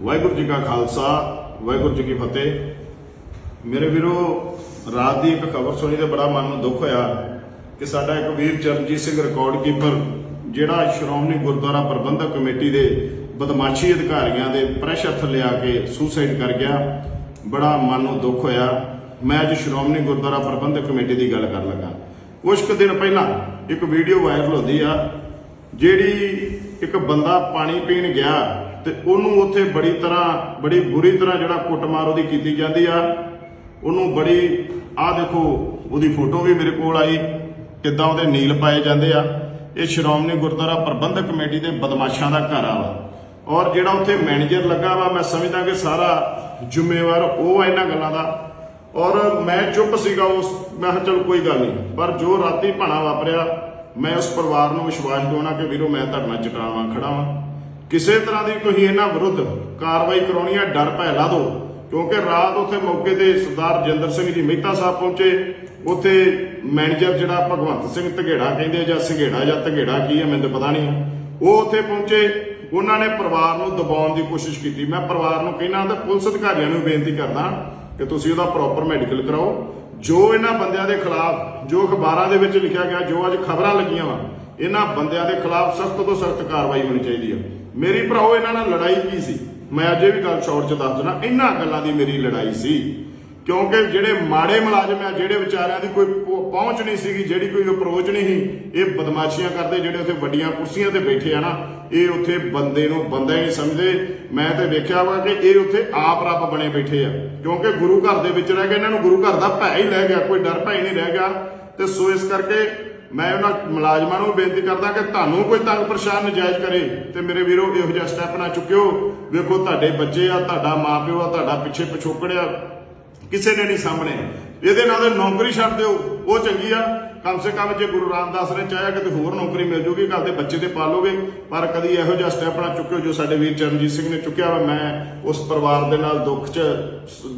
ਵਾਹਿਗੁਰੂ ਜੀ ਕਾ ਖਾਲਸਾ, ਵਾਹਿਗੁਰੂ ਜੀ ਕੀ ਫਤਿਹ। ਮੇਰੇ ਵੀਰੋ, ਰਾਤ ਦੀ ਇੱਕ ਖਬਰ ਸੁਣੀ ਤੇ ਬੜਾ ਮਨ ਨੂੰ ਦੁੱਖ ਹੋਇਆ ਕਿ ਸਾਡਾ ਇੱਕ ਵੀਰ ਚਰਨਜੀਤ ਸਿੰਘ ਰਿਕਾਰਡ ਕੀਪਰ ਜਿਹੜਾ ਸ਼੍ਰੋਮਣੀ ਗੁਰਦੁਆਰਾ ਪ੍ਰਬੰਧਕ ਕਮੇਟੀ ਦੇ ਬਦਮਾਸ਼ੀ ਅਧਿਕਾਰੀਆਂ ਦੇ ਪ੍ਰੈਸ਼ਰ ਥੱਲੇ ਆ ਕੇ ਸੁਸਾਈਡ ਕਰ ਗਿਆ, ਬੜਾ ਮਨ ਨੂੰ ਦੁੱਖ ਹੋਇਆ। ਮੈਂ ਅੱਜ ਸ਼੍ਰੋਮਣੀ ਗੁਰਦੁਆਰਾ ਪ੍ਰਬੰਧਕ ਕਮੇਟੀ ਦੀ ਗੱਲ ਕਰਨ ਲੱਗਾ। ਕੁਝ ਕੁ ਦਿਨ ਪਹਿਲਾਂ ਇੱਕ ਵੀਡੀਓ ਵਾਇਰਲ ਹੁੰਦੀ ਆ, ਜਿਹੜੀ ਬੰਦਾ ਪਾਣੀ ਪੀਣ ਗਿਆ ਤੇ ਉਹਨੂੰ ਉੱਥੇ ਬੜੀ ਤਰ੍ਹਾਂ, ਬੜੀ ਬੁਰੀ ਤਰ੍ਹਾਂ ਜਿਹੜਾ ਕੁੱਟਮਾਰ ਉਹਦੀ ਕੀਤੀ ਜਾਂਦੀ ਆ। ਉਹਨੂੰ ਬੜੀ, ਆਹ ਦੇਖੋ, ਉਹਦੀ ਫੋਟੋ ਵੀ ਮੇਰੇ ਕੋਲ ਆਈ, ਕਿੱਦਾਂ ਉਹਦੇ ਨੀਲ ਪਾਏ ਜਾਂਦੇ ਆ। ਇਹ ਸ਼੍ਰੋਮਣੀ ਗੁਰਦੁਆਰਾ ਪ੍ਰਬੰਧਕ ਕਮੇਟੀ ਦੇ ਬਦਮਾਸ਼ਾਂ ਦਾ ਘਰ ਆ ਵਾ। ਔਰ ਜਿਹੜਾ ਉੱਥੇ ਮੈਨੇਜਰ ਲੱਗਾ ਵਾ, ਮੈਂ ਸਮਝਦਾ ਕਿ ਸਾਰਾ ਜ਼ਿੰਮੇਵਾਰ ਉਹ ਆ ਇਹਨਾਂ ਗੱਲਾਂ ਦਾ। ਔਰ ਮੈਂ ਚੁੱਪ ਸੀਗਾ ਉਸ, ਮੈਂ ਕਿਹਾ ਚਲ ਕੋਈ ਗੱਲ ਨਹੀਂ। ਪਰ ਜੋ ਰਾਤੀ ਭਾਣਾ ਵਾਪਰਿਆ ਮੈਂ ਉਸ ਪਰਿਵਾਰ ਨੂੰ ਵਿਸ਼ਵਾਸ ਦਿਵਾਉਣਾ ਕਿ ਵੀਰੋ, ਮੈਂ ਤੁਹਾਡੇ ਚਟਾਵਾਂ ਖੜਾ ਵਾਂ ਕਿਸੇ ਤਰ੍ਹਾਂ ਦੀ ਤੁਸੀਂ ਇਹਨਾਂ ਵਿਰੁੱਧ ਕਾਰਵਾਈ ਕਰਾਉਣੀ ਹੈ ਡਰ ਭੈ ਲਾ ਕਿਉਂਕਿ ਰਾਤ ਉੱਥੇ ਮੌਕੇ ਤੇ ਸਰਦਾਰ ਜਿੰਦਰ ਸਿੰਘ ਜੀ ਮਹਿਤਾ ਸਾਹਿਬ ਪਹੁੰਚੇ। ਉੱਥੇ ਮੈਨੇਜਰ ਜਿਹੜਾ ਭਗਵੰਤ ਸਿੰਘ ਧਗੇੜਾ ਕਹਿੰਦੇ ਜਾਂ ਸੰਘੇੜਾ ਜਾਂ ਧਗੇੜਾ ਕੀ ਹੈ ਮੈਨੂੰ ਪਤਾ ਨਹੀਂ। ਉਹ ਉੱਥੇ ਪਹੁੰਚੇ। ਉਹਨਾਂ ਨੇ ਪਰਿਵਾਰ ਨੂੰ ਦਬਾਉਣ ਦੀ ਕੋਸ਼ਿਸ਼ ਕੀਤੀ। ਮੈਂ ਪਰਿਵਾਰ ਨੂੰ ਕਹਿਣਾ ਤਾਂ ਪੁਲਿਸ ਅਧਿਕਾਰੀਆਂ ਨੂੰ ਬੇਨਤੀ ਕਰਦਾ ਕਿ ਤੁਸੀਂ ਉਹਦਾ ਪ੍ਰੋਪਰ ਮੈਡੀਕਲ ਕਰਾਓ। ਜੋ ਇਹਨਾਂ ਬੰਦਿਆਂ ਦੇ ਖਿਲਾਫ ਜੋ ਅਖਬਾਰਾਂ ਦੇ ਵਿੱਚ ਲਿਖਿਆ ਗਿਆ, ਜੋ ਅੱਜ ਖਬਰਾਂ ਲੱਗੀਆਂ ਵਾ, ਇਹਨਾਂ ਬੰਦਿਆਂ ਦੇ ਖਿਲਾਫ ਸਖਤ ਤੋਂ ਸਖਤ ਕਾਰਵਾਈ ਹੋਣੀ ਚਾਹੀਦੀ ਆ। ਮੇਰੀ ਭਰਾਓ, ਇਹਨਾਂ ਨਾਲ ਲੜਾਈ ਕੀ ਸੀ? ਮੈਂ ਅਜੇ ਵੀ ਗੱਲ ਸ਼ਾਰਟ ਚ ਦੱਸ ਦਿੰਦਾ, ਇਹਨਾਂ ਗੱਲਾਂ ਦੀ ਮੇਰੀ ਲੜਾਈ ਸੀ। ਕਿਉਂਕਿ ਜਿਹੜੇ ਮਾੜੇ ਮੁਲਾਜ਼ਮ ਆ, ਜਿਹੜੇ ਵਿਚਾਰਿਆਂ ਦੀ ਕੋਈ ਪਹੁੰਚ ਨਹੀਂ ਸੀਗੀ, ਜਿਹੜੀ ਕੋਈ ਅਪਰੋਚ ਨਹੀਂ ਸੀ, ਇਹ ਬਦਮਾਸ਼ੀਆਂ ਕਰਦੇ ਜਿਹੜੇ ਉੱਥੇ ਵੱਡੀਆਂ ਕੁਰਸੀਆਂ ਤੇ ਬੈਠੇ ਆ ਨਾ, ਇਹ ਉੱਥੇ ਬੰਦੇ ਨੂੰ ਬੰਦਾ ਹੀ ਨਹੀਂ ਸਮਝਦੇ। ਮੈਂ ਤੇ ਵੇਖਿਆ ਵਾ ਕਿ ਇਹ ਉੱਥੇ ਆਪ ਰੱਬ ਬਣੇ ਬੈਠੇ ਆ। ਕਿਉਂਕਿ ਗੁਰੂ ਘਰ ਦੇ ਵਿੱਚ ਰਹਿ ਕੇ ਇਹਨਾਂ ਨੂੰ ਗੁਰੂ ਘਰ ਦਾ ਭੈ ਹੀ ਲੈ ਗਿਆ, ਕੋਈ ਡਰ ਭੈ ਹੀ ਨਹੀਂ ਰਹਿ ਗਿਆ। ਤੇ ਸੋ ਇਸ ਕਰਕੇ ਮੈਂ ਉਹਨਾਂ ਮੁਲਾਜ਼ਮਾਂ ਨੂੰ ਬੇਨਤੀ ਕਰਦਾ ਕਿ ਤੁਹਾਨੂੰ ਕੋਈ ਤੰਗ ਪਰੇਸ਼ਾਨ ਨਜਾਇਜ਼ ਕਰੇ, ਤੇ ਮੇਰੇ ਵੀਰੋ, ਇਹੋ ਜਿਹਾ ਸਟੈਪ ਨਾ ਚੁੱਕਿਓ। ਵੇਖੋ, ਤੁਹਾਡੇ ਬੱਚੇ ਆ, ਤੁਹਾਡਾ ਮਾਪਿਓ ਆ, ਤੁਹਾਡਾ ਪਿੱਛੇ ਪਿਛੋਕੜ ਆ। ਕਿਸੇ ਨੇ ਨਹੀਂ ਸਾਹਮਣੇ। ਇਹਦੇ ਨਾਲ ਤੇ ਨੌਕਰੀ ਛੱਡ ਦਿਓ, ਉਹ ਚੰਗੀ ਆ। ਕਮ ਸੇ ਕਮ ਜੇ ਗੁਰੂ ਰਾਮਦਾਸ ਨੇ ਚਾਹਿਆ ਕਿ ਤੇ ਹੋਰ ਨੌਕਰੀ ਮਿਲ ਜੂਗੀ, ਘਰ ਦੇ ਬੱਚੇ ਤੇ ਪਾਲੋਗੇ ਪਰ ਕਦੀ ਇਹੋ ਜਿਹਾ ਸਟੈਪ ਨਾ ਚੁੱਕਿਓ ਜੋ ਸਾਡੇ ਵੀਰ ਚਰਨਜੀਤ ਸਿੰਘ ਨੇ ਚੁੱਕਿਆ ਵਾ। ਮੈਂ ਉਸ ਪਰਿਵਾਰ ਦੇ ਨਾਲ ਦੁੱਖ 'ਚ,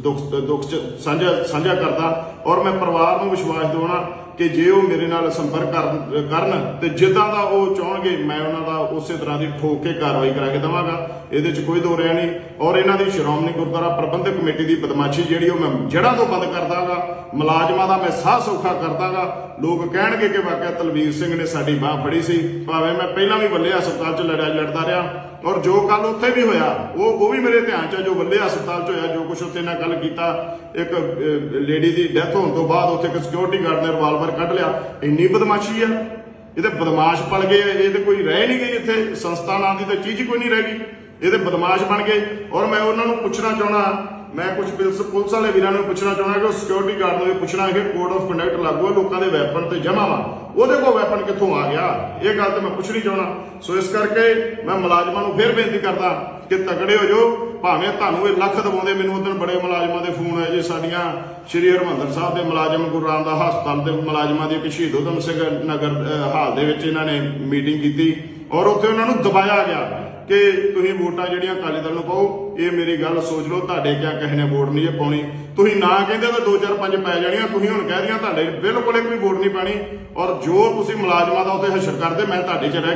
ਦੁੱਖ ਦੁੱਖ 'ਚ ਸਾਂਝਾ ਸਾਂਝਾ ਕਰਦਾ। ਔਰ ਮੈਂ ਪਰਿਵਾਰ ਨੂੰ ਵਿਸ਼ਵਾਸ ਦਿਵਾਉਣਾ ਕਿ ਜੇ ਉਹ ਮੇਰੇ ਨਾਲ ਸੰਪਰਕ ਕਰਨ ਕਰਨ ਤੇ ਜਿੱਦਾਂ ਦਾ ਉਹ ਚਾਹਣਗੇ, ਮੈਂ ਉਹਨਾਂ ਦਾ ਉਸੇ ਤਰ੍ਹਾਂ ਦੀ ਠੋਕ ਕੇ ਕਾਰਵਾਈ ਕਰਾ ਕੇ ਦਵਾਂਗਾ। ਇਹਦੇ 'ਚ ਕੋਈ ਦੋ ਰਿਆ ਨਹੀਂ। ਔਰ ਇਹਨਾਂ ਦੀ ਸ਼੍ਰੋਮਣੀ ਗੁਰਦੁਆਰਾ ਪ੍ਰਬੰਧਕ ਕਮੇਟੀ ਦੀ ਬਦਮਾਸ਼ੀ ਜਿਹੜੀ ਉਹ ਮੈਂ ਜੜ੍ਹਾਂ ਤੋਂ ਬੰਦ ਕਰਦਾਗਾ ਮੁਲਾਜ਼ਮਾਂ ਦਾ ਮੈਂ ਸਾਹ ਸੌਖਾ ਕਰਦਾਗਾ ਲੋਕ ਕਹਿਣਗੇ ਕਿ ਵਾਕਿਆ ਤਲਵੀਰ ਸਿੰਘ ਨੇ ਸਾਡੀ ਬਾਹ ਫੜੀ ਸੀ। ਭਾਵੇਂ ਮੈਂ ਪਹਿਲਾਂ ਵੀ ਵੱਲੇ ਹਸਪਤਾਲ 'ਚ ਲੜਾਈ ਲੜਦਾ ਰਿਹਾ ਔਰ ਜੋ ਕੱਲ ਉੱਥੇ ਵੀ ਹੋਇਆ, ਉਹ ਉਹ ਵੀ ਮੇਰੇ ਧਿਆਨ 'ਚ ਆ, ਜੋ ਵੱਲੇ ਹਸਪਤਾਲ 'ਚ ਹੋਇਆ, ਜੋ ਕੁਝ ਉੱਥੇ ਨਾਲ ਗੱਲ ਕੀਤਾ, ਇੱਕ ਲੇਡੀ ਦੀ ਡੈਥ ਹੋਣ ਤੋਂ ਬਾਅਦ ਉੱਥੇ ਇੱਕ ਸਿਕਿਉਰਿਟੀ ਗਾਰਡ ਨੇ ਰਿਵਾਲਵਰ ਕੱਢ ਲਿਆ। ਇੰਨੀ ਬਦਮਾਸ਼ੀ ਆ। ਇਹਦੇ ਬਦਮਾਸ਼ ਪਲ ਗਏ, ਇਹ ਤੇ ਕੋਈ ਰਹਿ ਨਹੀਂ ਗਈ ਇੱਥੇ, ਸੰਸਥਾ ਨਾਂ ਦੀ ਤਾਂ ਚੀਜ਼ ਹੀ ਕੋਈ ਨਹੀਂ ਰਹਿ ਗਈ। ਇਹਦੇ ਬਦਮਾਸ਼ ਬਣ ਗਏ। ਔਰ ਮੈਂ ਉਹਨਾਂ ਨੂੰ ਪੁੱਛਣਾ ਚਾਹਣਾ ਮੈਂ ਕੁਝ ਪੁਲਿਸ ਪੁਲਿਸ ਵਾਲੇ ਵੀਰਾਂ ਨੂੰ ਪੁੱਛਣਾ ਚਾਹੁੰਦਾ ਕਿ ਉਹ ਸਿਕਿਉਰਿਟੀ ਗਾਰਡ ਨੂੰ ਇਹ ਪੁੱਛਣਾ ਕਿ ਕੋਡ ਆਫ ਕੰਡਕਟ ਲਾਗੂ ਹੈ ਲੋਕਾਂ ਦੇ ਵੈਪਨ ਤੇ ਜਮ੍ਹਾਂ ਵਾ। ਉਹਦੇ ਕੋਲ ਵੈਪਨ ਕਿੱਥੋਂ ਆ ਗਿਆ? ਇਹ ਗੱਲ ਤੇ ਮੈਂ ਪੁੱਛਣੀ ਚਾਹੁੰਦਾ। ਸੋ ਇਸ ਕਰਕੇ ਮੈਂ ਮੁਲਾਜ਼ਮਾਂ ਨੂੰ ਫਿਰ ਬੇਨਤੀ ਕਰਦਾ ਕਿ ਤਗੜੇ ਹੋ ਜਾਓ। ਭਾਵੇਂ ਤੁਹਾਨੂੰ ਇਹ ਲੱਖ ਦਵਾਉਂਦੇ, ਮੈਨੂੰ ਉਦੋਂ ਬੜੇ ਮੁਲਾਜ਼ਮਾਂ ਦੇ ਫੋਨ ਆਏ ਜੇ, ਸਾਡੀਆਂ ਸ਼੍ਰੀ ਹਰਮੰਦਰ ਸਾਹਿਬ ਦੇ ਮੁਲਾਜ਼ਮ, ਗੁਰੂ ਰਾਮਦਾਸ ਹਸਪਤਾਲ ਦੇ ਮੁਲਾਜ਼ਮਾਂ ਦੀ ਇੱਕ ਸ਼ਹੀਦ ਊਧਮ ਸਿੰਘ ਨਗਰ ਹਾਲ ਦੇ ਵਿੱਚ ਇਹਨਾਂ ਨੇ ਮੀਟਿੰਗ ਕੀਤੀ ਔਰ ਉੱਥੇ ਉਹਨਾਂ ਨੂੰ ਦਬਾਇਆ ਗਿਆ ਕਿ ਤੁਸੀਂ ਵੋਟਾਂ ਜਿਹੜੀਆਂ ਅਕਾਲੀ ਦਲ ਨੂੰ ਪਾਓ, ਇਹ ਮੇਰੀ ਗੱਲ ਸੋਚ ਲਓ, ਤੁਹਾਡੇ ਕਿਆ ਕਿਸੇ ਨੇ ਵੋਟ ਨਹੀਂ ਇਹ ਪਾਉਣੀ। ਤੁਸੀਂ ਨਾ ਕਹਿੰਦੇ ਤਾਂ 2 4 5 ਪੈ ਜਾਣੀਆਂ, ਤੁਸੀਂ ਹੁਣ ਕਹਿ ਰਹੀਆਂ, ਤੁਹਾਡੇ ਬਿਲਕੁਲ ਇੱਕ ਵੀ ਵੋਟ ਨਹੀਂ ਪਾਣੀ ਔਰ ਜੋ ਤੁਸੀਂ ਮੁਲਾਜ਼ਮਾਂ ਦਾ ਉੱਥੇ ਹਸ਼ਰ ਕਰਦੇ, ਮੈਂ ਤੁਹਾਡੇ 'ਚ ਰਹਿ